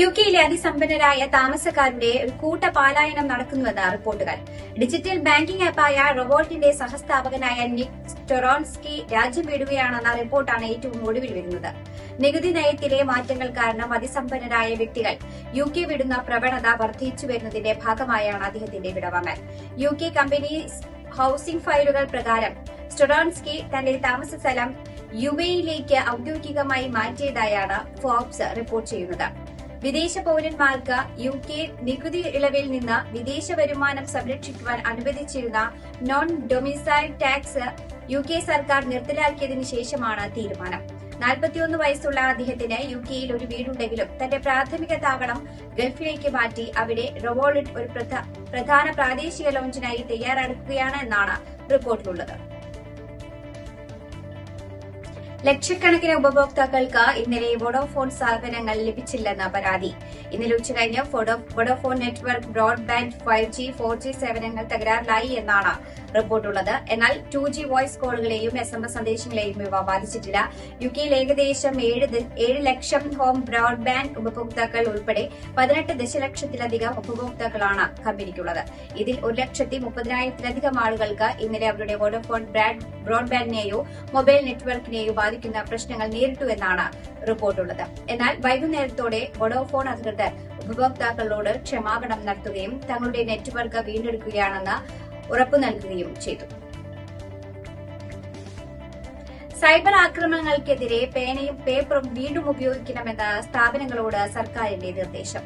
U കെയിലെ അതിസമ്പന്നരായ താമസക്കാരുടെ ഒരു കൂട്ട പാലായനം നടക്കുന്നുവെന്ന് റിപ്പോർട്ടുകൾ. ഡിജിറ്റൽ ബാങ്കിംഗ് ആപ്പായ റോബോട്ടിന്റെ സഹസ്ഥാപകനായ നിക് സ്റ്റൊറോൺസ്കി രാജ്യം വിടുകയാണെന്ന റിപ്പോർട്ടാണ് ഏറ്റവും ഒടുവിൽ വരുന്നത്. നികുതി നയത്തിലെ മാറ്റങ്ങൾ കാരണം അതിസമ്പന്നരായ വ്യക്തികൾ യു കെ വിടുന്ന പ്രവണത വർദ്ധിച്ചു വരുന്നതിന്റെ ഭാഗമായാണ് അദ്ദേഹത്തിന്റെ വിടവാങ്ങൽ. യു കെ കമ്പനീസ് ഹൌസിംഗ് ഫയലുകൾ പ്രകാരം സ്റ്റൊറോൺസ്കി തന്റെ താമസ സ്ഥലം യു എയിലേക്ക് ഔദ്യോഗികമായി മാറ്റിയതായാണ് ഫോബ്സ് റിപ്പോർട്ട് ചെയ്യുന്നത്. വിദേശ പൗരന്മാർക്ക് യു കെ നികുതി ഇളവിൽ നിന്ന് വിദേശ വരുമാനം സംരക്ഷിക്കുവാൻ അനുവദിച്ചിരുന്ന non domicile tax U K സർക്കാർ നിർത്തലാക്കിയതിനു ശേഷമാണ് തീരുമാനം. നാൽപ്പത്തിയൊന്ന് വയസ്സുള്ള അദ്ദേഹത്തിന് യു കെയിൽ ഒരു വീടുണ്ടെങ്കിലും തന്റെ പ്രാഥമിക താവളം ഗൾഫിലേക്ക് മാറ്റി അവിടെ റൊവോളിറ്റ് ഒരു പ്രധ- പ്രധാന പ്രാദേശിക ലോഞ്ചിനായി തയ്യാറെടുക്കുകയാണ് എന്നാണ് റിപ്പോർട്ടിലുള്ളത്. ലക്ഷക്കണക്കിന് ഉപഭോക്താക്കൾക്ക് ഇന്നലെ വോഡോഫോൺ സേവനങ്ങൾ ലഭിച്ചില്ലെന്ന പരാതി. ഇന്നലെ ഉച്ചകഴിഞ്ഞ് Vodafone network broadband five G four G സേവനങ്ങൾ തകരാറിലായി എന്നാണ് റിപ്പോർട്ടുള്ളത്. എന്നാൽ ടു ജി വോയിസ് കോളുകളെയും എസ് എം എസ് സന്ദേശങ്ങളെയും ഇവ ബാധിച്ചിട്ടില്ല. യു കെയിൽ ഏകദേശം ഏഴ് ലക്ഷം ഹോം ബ്രോഡ്ബാൻഡ് ഉപഭോക്താക്കൾ ഉൾപ്പെടെ പതിനെട്ട് ദശലക്ഷത്തിലധികം ഉപഭോക്താക്കളാണ് കമ്പനിക്കുള്ളത്. ഇതിൽ ഒരു ലക്ഷത്തി മുപ്പതിനായിരത്തിലധികം ആളുകൾക്ക് ഇന്നലെ അവരുടെ വോഡോഫോൺ ബ്രാഡ് ബ്രോഡ്ബാൻഡിനെയോ മൊബൈൽ നെറ്റ്വർക്കിനെയോ ബാധിക്കുന്ന പ്രശ്നങ്ങൾ നേരിട്ടു എന്നാണ് റിപ്പോർട്ടുള്ളത്. എന്നാൽ വൈകുന്നേരത്തോടെ വൊഡോഫോൺ അധികൃതർ ഉപഭോക്താക്കളോട് ക്ഷമാപണം നടത്തുകയും തങ്ങളുടെ നെറ്റ്വർക്ക് വീണ്ടെടുക്കുകയാണെന്ന് ഉറപ്പു നൽകുകയും ചെയ്തു. സൈബർ ആക്രമണങ്ങൾക്കെതിരെ പേനയും പേപ്പറും വീണ്ടും ഉപയോഗിക്കണമെന്ന് സ്ഥാപനങ്ങളോട് സർക്കാരിന്റെ നിർദ്ദേശം.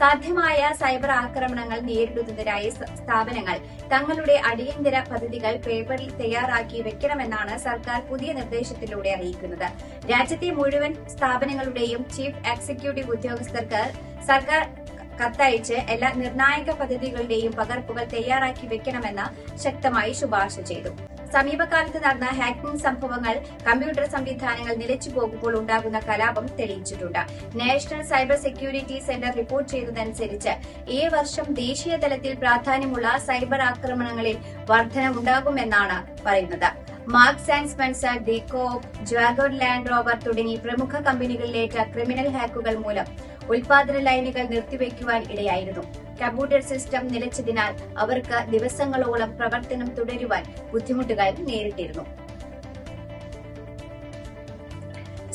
സാധ്യമായ സൈബർ ആക്രമണങ്ങൾ നേരിടുന്നതിനായി സ്ഥാപനങ്ങൾ തങ്ങളുടെ അടിയന്തര പദ്ധതികൾ പേപ്പറിൽ തയ്യാറാക്കി വെക്കണമെന്നാണ് സർക്കാർ പുതിയ നിർദ്ദേശത്തിലൂടെ അറിയിക്കുന്നത്. രാജ്യത്തെ മുഴുവൻ സ്ഥാപനങ്ങളുടെയും ചീഫ് എക്സിക്യൂട്ടീവ് ഉദ്യോഗസ്ഥർക്ക് സർക്കാർ കത്തയച്ച് എല്ലാ നിർണായക പദ്ധതികളുടെയും പകർപ്പുകൾ തയ്യാറാക്കി വെക്കണമെന്ന് ശക്തമായി ശുപാർശ ചെയ്തു. സമീപകാലത്ത് നടന്ന ഹാക്കിംഗ് സംഭവങ്ങൾ കമ്പ്യൂട്ടർ സംവിധാനങ്ങൾ നിലച്ചു പോകുമ്പോൾ ഉണ്ടാകുന്ന കലാപം തെളിയിച്ചിട്ടുണ്ട്. National cyber security centre report ചെയ്തതനുസരിച്ച് ഈ വർഷം ദേശീയ തലത്തിൽ പ്രാധാന്യമുള്ള സൈബർ ആക്രമണങ്ങളിൽ വർധനവുണ്ടാകുമെന്നാണ് പറയുന്നത്. മാർക്സ് ആൻഡ് സ്പെൻസർ ഡിക്കോ ജാഗോഡ് ലാൻഡ് റോവർ തുടങ്ങി പ്രമുഖ കമ്പനികളിലേറ്റ ക്രിമിനൽ ഹാക്കുകൾ മൂലം ഉൽപാദന ലൈനുകൾ നിർത്തിവെക്കുവാൻ ഇടയായിരുന്നു. കമ്പ്യൂട്ടർ സിസ്റ്റം നിലച്ചതിനാൽ അവർക്ക് ദിവസങ്ങളോളം പ്രവർത്തനം തുടരുവാൻ ബുദ്ധിമുട്ടുകൾ നേരിട്ടിരുന്നു.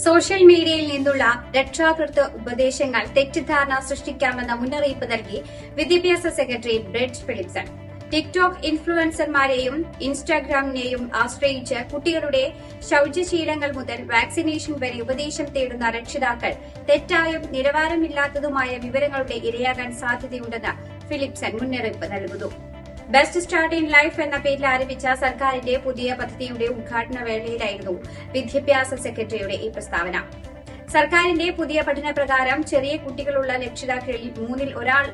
സോഷ്യൽ മീഡിയയിൽ നിന്നുള്ള രക്ഷാകൃത ഉപദേശങ്ങൾ തെറ്റിദ്ധാരണ സൃഷ്ടിക്കാമെന്ന മുന്നറിയിപ്പ് നൽകി വിദ്യാഭ്യാസ സെക്രട്ടറി ബ്രെഡ് ഫിലിപ്സൺ. ടിക്ടോക്ക് ഇൻഫ്ലുവൻസർമാരെയും ഇൻസ്റ്റാഗ്രാമിനെയും ആശ്രയിച്ച് കുട്ടികളുടെ ശൌചശീലങ്ങൾ മുതൽ വാക്സിനേഷൻ വരെ ഉപദേശം തേടുന്ന രക്ഷിതാക്കൾ തെറ്റായും നിലവാരമില്ലാത്തതുമായ വിവരങ്ങളുടെ ഇരയാകാൻ സാധ്യതയുണ്ടെന്ന് ഫിലിപ്സൺ മുന്നറിയിപ്പ് നൽകുന്നു. ബെസ്റ്റ് സ്റ്റാർട്ട് ഇൻ ലൈഫ് എന്ന പേരിൽ ആരംഭിച്ച സർക്കാരിന്റെ പുതിയ പദ്ധതിയുടെ ഉദ്ഘാടന വേളയിലായിരുന്നു വിദ്യാഭ്യാസ സെക്രട്ടറിയുടെ ഈ പ്രസ്താവന. സർക്കാരിന്റെ പുതിയ പഠന പ്രകാരം ചെറിയ കുട്ടികളുള്ള രക്ഷിതാക്കളിൽ മൂന്നിൽ ഒരാൾ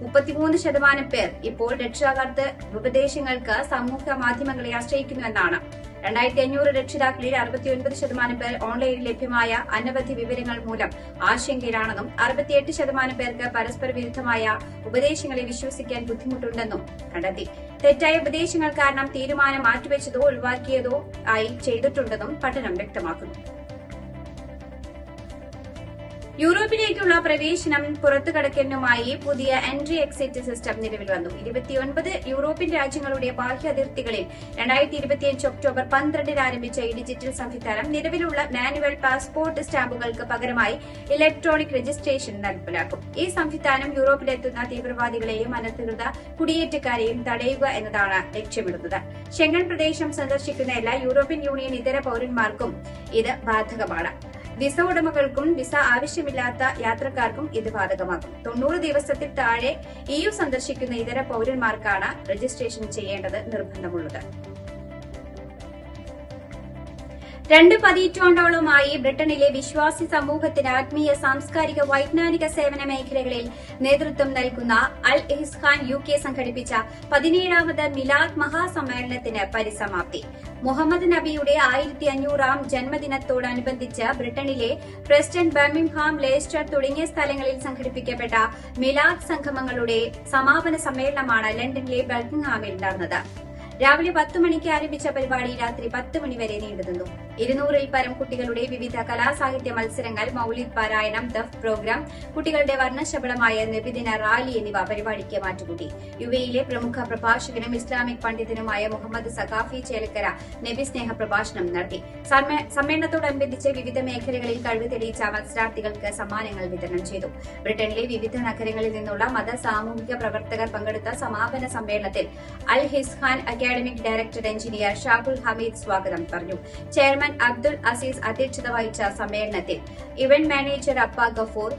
മുപ്പത്തിമൂന്ന് ശതമാനം പേർ ഇപ്പോൾ രക്ഷാകർത്ത ഉപദേശങ്ങൾക്ക് സമൂഹ മാധ്യമങ്ങളെ ആശ്രയിക്കുന്നുവെന്നാണ്. രണ്ടായിരത്തി അഞ്ഞൂറ് രക്ഷിതാക്കളിൽ അറുപത്തിയൊൻപത് ശതമാനം പേർ ഓൺലൈനിൽ ലഭ്യമായ അനവധി വിവരങ്ങൾ മൂലം ആശങ്കയിലാണെന്നും അറുപത്തിയെട്ട് ശതമാനം പേർക്ക് പരസ്പര വിരുദ്ധമായ ഉപദേശങ്ങളെ വിശ്വസിക്കാൻ ബുദ്ധിമുട്ടുണ്ടെന്നും കണ്ടെത്തി. തെറ്റായ ഉപദേശങ്ങൾ കാരണം തീരുമാനം മാറ്റിവെച്ചതോ ഒഴിവാക്കിയതോ ആയി ചെയ്തിട്ടുണ്ടെന്നും പഠനം വ്യക്തമാക്കുന്നു. യൂറോപ്പിലേക്കുള്ള പ്രവേശനം പുറത്തു കടക്കലിനുമായി പുതിയ എൻട്രി എക്സിറ്റ് സിസ്റ്റം നിലവിൽ വന്നു. ഇരുപത്തിയൊൻപത് യൂറോപ്യൻ രാജ്യങ്ങളുടെ ബാഹ്യ അതിർത്തികളിൽ രണ്ടായിരത്തി ഇരുപത്തിയഞ്ച് ഒക്ടോബർ പന്ത്രണ്ടിന് ആരംഭിച്ച ഈ ഡിജിറ്റൽ സംവിധാനം നിലവിലുള്ള മാനുവൽ പാസ്പോർട്ട് സ്റ്റാമ്പുകൾക്ക് പകരമായി ഇലക്ട്രോണിക് രജിസ്ട്രേഷൻ നടപ്പിലാക്കും. ഈ സംവിധാനം യൂറോപ്പിലെത്തുന്ന തീവ്രവാദികളെയും അനധികൃത കുടിയേറ്റക്കാരെയും തടയുക എന്നതാണ് ലക്ഷ്യമിടുന്നത്. ഷെങ്കൻ പ്രദേശം സന്ദർശിക്കുന്ന എല്ലാ യൂറോപ്യൻ യൂണിയൻ ഇതര പൌരന്മാർക്കും ഇത് ബാധകമാണ്. വിസ ഉടമകൾക്കും വിസ ആവശ്യമില്ലാത്ത യാത്രക്കാർക്കും ഇത് ബാധകമാകും. തൊണ്ണൂറ് ദിവസത്തിൽ താഴെ ഇയു സന്ദർശിക്കുന്ന ഇതര പൌരന്മാർക്കാണ് രജിസ്ട്രേഷൻ ചെയ്യേണ്ടത് നിർബന്ധമുള്ളത്. രണ്ട് പതിറ്റാണ്ടോളമായി ബ്രിട്ടനിലെ വിശ്വാസി സമൂഹത്തിന് ആത്മീയ സാംസ്കാരിക വൈജ്ഞാനിക സേവന മേഖലകളിൽ നേതൃത്വം നൽകുന്ന അൽ ഇഹ്സ്ഖാൻ യു കെ സംഘടിപ്പിച്ച പതിനേഴാമത് മിലാദ് മഹാസമ്മേളനത്തിന് പരിസമാപ്തി. മുഹമ്മദ് നബിയുടെ ആയിരത്തി അഞ്ഞൂറാം ജന്മദിനത്തോടനുബന്ധിച്ച് ബ്രിട്ടനിലെ പ്രസ്റ്റൺ ബർമിംഗ്ഹാം ലേസ്റ്റർ തുടങ്ങിയ സ്ഥലങ്ങളിൽ സംഘടിപ്പിക്കപ്പെട്ട മിലാദ് സംഗമങ്ങളുടെ സമാപന സമ്മേളനമാണ് ലണ്ടനിലെ ബർമിംഗ്ഹാമിൽ നടന്നത്. രാവിലെ പത്ത് മണിക്ക് ആരംഭിച്ച പരിപാടി രാത്രി പത്ത് മണിവരെ നീണ്ടുനിന്നു. ഇരുന്നൂറിൽ പരം കുട്ടികളുടെ വിവിധ കലാസാഹിത്യ മത്സരങ്ങൾ മൌലിദ് പാരായണം ദഫ് പ്രോഗ്രാം കുട്ടികളുടെ വർണശബളമായ നബിദിന റാലി എന്നിവ പരിപാടിക്ക് മാറ്റുകൂട്ടി. യുഎയിലെ പ്രമുഖ പ്രഭാഷകനും ഇസ്ലാമിക് പണ്ഡിതനുമായ മുഹമ്മദ് സഖാഫി ചേലക്കര നബി സ്നേഹ പ്രഭാഷണം നടത്തി. സമ്മേ- സമ്മേളനത്തോടനുബന്ധിച്ച് വിവിധ മേഖലകളിൽ കഴിവ് തെളിയിച്ച മത്സരാർത്ഥികൾക്ക് സമ്മാനങ്ങൾ വിതരണം ചെയ്തു. ബ്രിട്ടനിലെ വിവിധ നഗരങ്ങളിൽ നിന്നുള്ള മത സാമൂഹിക പ്രവർത്തകർ പങ്കെടുത്ത സമാപന സമ്മേളനത്തിൽ അൽ ഹിസ്ഖാൻ academic director engineer Shahul Hameed സ്വാഗതം പറഞ്ഞു. ചെയർമാൻ അബ്ദുൾ അസീസ് അധ്യക്ഷത വഹിച്ച സമ്മേളനത്തിൽ ഇവന്റ് മാനേജർ അപ്പ Gafoor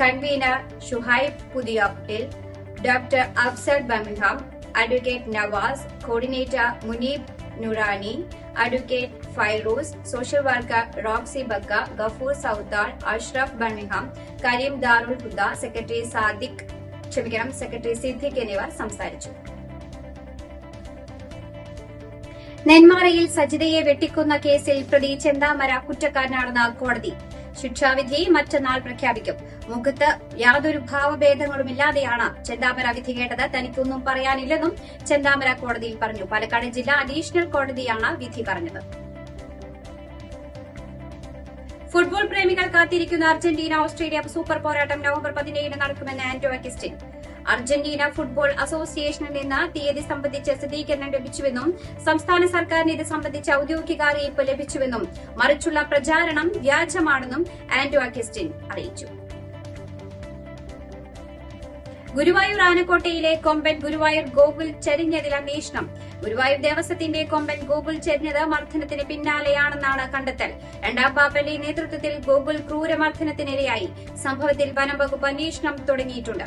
convener Shuhaib Puthiyappil doctor Afsar Birmingham advocate Navas coordinator Muneeb Noorani advocate Fairooz social worker Roxy ബക്ക Gafoor Southall Ashraf Birmingham Kareem Darul Huda secretary Sadiq ക്ഷമിക്കണം secretary Siddique എന്നിവർ സംസാരിച്ചു. നെന്മാറയിൽ സജിതയെ വെട്ടിക്കുന്ന കേസിൽ പ്രതി ചെന്താമര കുറ്റക്കാരനാണെന്ന് കോടതി. ശിക്ഷാവിധി മറ്റന്നാൾ പ്രഖ്യാപിക്കും. മുഖത്ത് യാതൊരു ഭാവഭേദങ്ങളുമില്ലാതെയാണ് ചെന്താമര വിധി കേട്ടത്. തനിക്കൊന്നും പറയാനില്ലെന്നും ചെന്താമര കോടതിയിൽ പറഞ്ഞു. പാലക്കാട് ജില്ലാ അഡീഷണൽ കോടതിയാണ് വിധി പറഞ്ഞത്. ഫുട്ബോൾ പ്രേമികൾ കാത്തിരിക്കുന്ന അർജന്റീന ഓസ്ട്രേലിയ സൂപ്പർ പോരാട്ടം നവംബർ പതിനേഴിന് നടക്കുമെന്ന് ആന്റോ അഗസ്റ്റിൻ. അർജന്റീന ഫുട്ബോൾ അസോസിയേഷനിൽ നിന്ന് തീയതി സംബന്ധിച്ച് സ്ഥിരീകരണം ലഭിച്ചുവെന്നും സംസ്ഥാന സർക്കാരിന് ഇത് സംബന്ധിച്ച ഔദ്യോഗിക അറിയിപ്പ് ലഭിച്ചുവെന്നും മറിച്ചുള്ള പ്രചാരണം വ്യാജമാണെന്നും ആന്റോ അഗസ്റ്റിൻ അറിയിച്ചു. ഗുരുവായൂർ ആനക്കോട്ടയിലെ കൊമ്പൻ ഗുരുവായൂർ ഗോകുൽ ചരിഞ്ഞതിൽ അന്വേഷണം. ഗുരുവായൂർ ദേവസ്വത്തിന്റെ കൊമ്പൻ ഗോകുൽ ചരിഞ്ഞത് മർദ്ദനത്തിന് പിന്നാലെയാണെന്നാണ് കണ്ടെത്തൽ. രണ്ടാം പാപ്പന്റെ നേതൃത്വത്തിൽ ഗോകുൽ ക്രൂരമർദ്ദനത്തിനിരയായി. സംഭവത്തിൽ വനം വകുപ്പ് അന്വേഷണം തുടങ്ങിയിട്ടുണ്ട്.